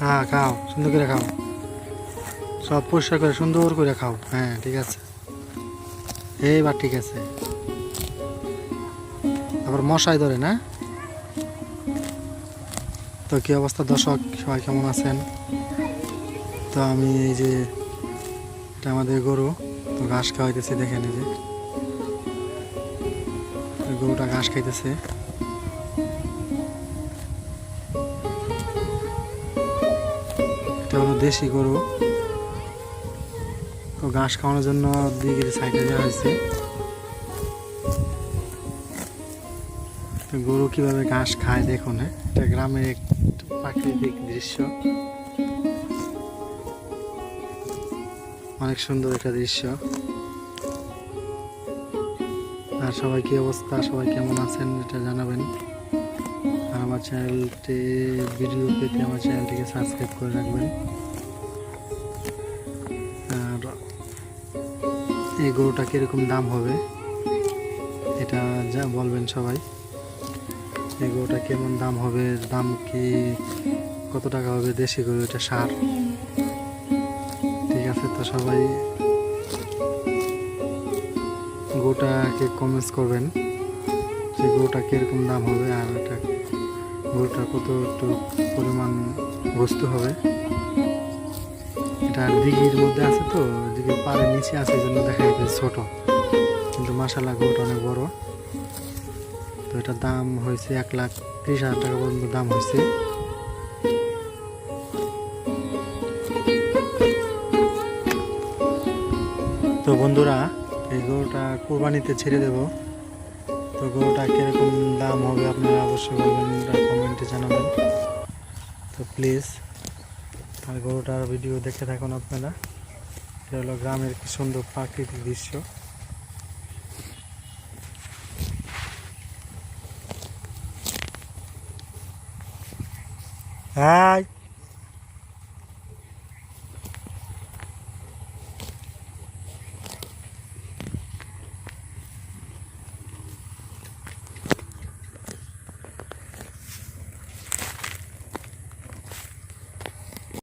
হ্যাঁ খাও, সুন্দর করে খাও। সব পরিষ্কার করে, সুন্দর করে খাও। হ্যাঁ ঠিক আছে। এইবার ঠিক আছে। আবার মশাই ধরে, না? তো কি অবস্থা দর্শক? সবাই কেমন আছেন? তো আমি এই যে, এটা আমাদের গরু, তো ঘাস খাওয়াইতেছি, দেখেন এই যে। গরুটা ঘাস খাইতেছে। এটা হলো দেশি গরু। তো ঘাস খাওয়ানোর জন্য দুই কেজি সাইডে দেওয়া হয়েছে। গরু কীভাবে ঘাস খায় দেখুন হ্যাঁ? এটা গ্রামের এক প্রাকৃতিক দৃশ্য। অনেক সুন্দর একটা দৃশ্য। আর সবাই কি অবস্থা? সবাই কেমন আছেন? এটা জানাবেন। আর আমার চ্যানেলটি ভিডিও পেতে আমার চ্যানেলটিকে সাবস্ক্রাইব করে রাখবেন। আর এই গরুটা কীরকম দাম হবে, এটা যা বলবেন সবাই। এই গরুটা কেমন দাম হবে, দাম কি, কত টাকা হবে দেশি গরু, এটা সার? ঠিক আছে তো সবাই, গরুটাকে কমেন্টস করবেন। যে গরুটা কীরকম দাম হবে আর এটা গরুটা কত একটু পরিমাণ বস্তু হবে। এটা দিঘির মধ্যে আছে তো, দিঘির পাড়ের নিচে আছে, এই জন্য দেখা যাচ্ছে ছোট। কিন্তু মাসাল্লাহ গরুটা অনেক বড়। তো এটার দাম হয়েছে এক লাখ ত্রিশ হাজার টাকা পর্যন্ত দাম হয়েছে। তো বন্ধুরা, এই গরুটা কোরবানিতে ছেড়ে দেব। তো গরুটা কীরকম দাম হবে আপনারা অবশ্যই বলবেন কমেন্টে জানাবেন। তো প্লিজ আর গরুটার ভিডিও দেখে থাকুন আপনারা। এটা হলো গ্রামের কি সুন্দর প্রাকৃতিক দৃশ্য। হাই!